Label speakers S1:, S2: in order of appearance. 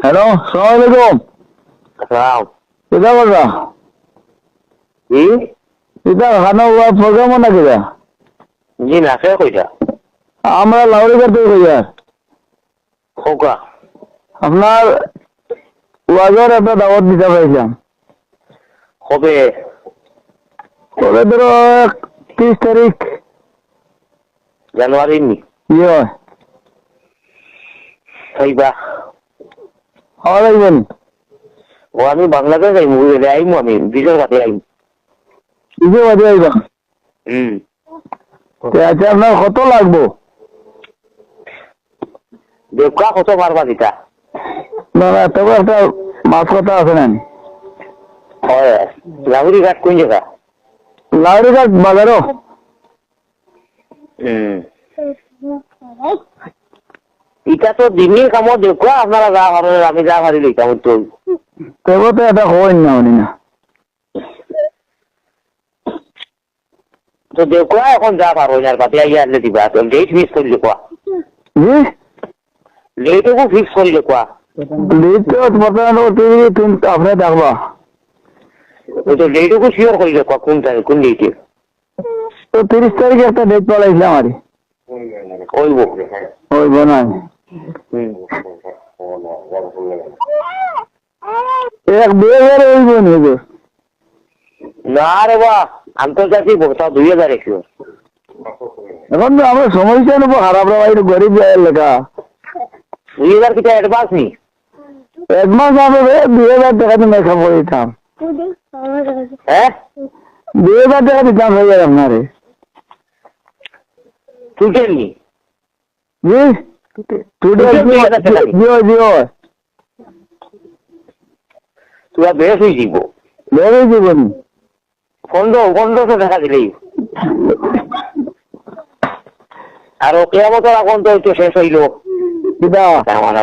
S1: Hello সালাম আলাইকুম
S2: সালাম জি
S1: কিতা খানা প্রোগ্রাম না কিতা
S2: জি না কে কইটা
S1: আমরা লাউরি করতে কইয়া
S2: খোকা
S1: আপনার ওয়াজের একটা দাওয়াত দিতে পাইছিলাম
S2: কবে
S1: কবে ধরো তিরিশ তারিখ
S2: জানুয়ারি নি
S1: ইয়ে
S2: কইবা
S1: খাওয়া লাগবেন
S2: ও আমি বাংলাদেশ বুঝলে আইমু আমি বিশের কাছে আইমু।
S1: কিসে বাজে আইবা?
S2: হুম।
S1: আচ্ছা আপনার কত লাগবো?
S2: দেবকা কত পারবা দিতা?
S1: না না তবে একটা মাছ কথা আছে না।
S2: হয় লাগুরি ঘাট কোন জায়গা?
S1: লাউরি ঘাট বাজারও?
S2: হুম। তো কামত দেখুয়া আপনারা যা পারেন আমি যা পারি লইতাম তো
S1: তবে তো এটা হয় না উনি না।
S2: তো দেখুয়া এখন যা পারো আর আনলে দিবা। তো লেট ফিক্স করি করি
S1: লিড তো বর্তমানে তুমি তুমি আপনি দেখবা।
S2: ওই তো শিওর করি দেখুয়া কোন তারিখ কোন লেটে
S1: তো তিরিশ তারিখে একটা ডেট পালাইছিলাম আর ওই এক
S2: না রে বা আন্তর্জাতিক ভোক্তা দুই হাজার একশো।
S1: এখন আমরা সমস্যা নেব খারাপ রা একটু গরিব এলাকা
S2: দুই হাজার কিটা অ্যাডভান্স নি?
S1: মাস হবে রে দুই হাজার টাকা দিয়ে মেকআপ করে দিতাম
S2: হ্যাঁ?
S1: দুই হাজার টাকা দিতাম হয়ে যাবে আপনারে।
S2: টুটেল নি
S1: জি?
S2: যাব
S1: জিও
S2: বেশ হয়ে যাব পনেরো পনেরোশো টাকা দিলেই আর ওকে মতো এখন তো শেষ হইল আমার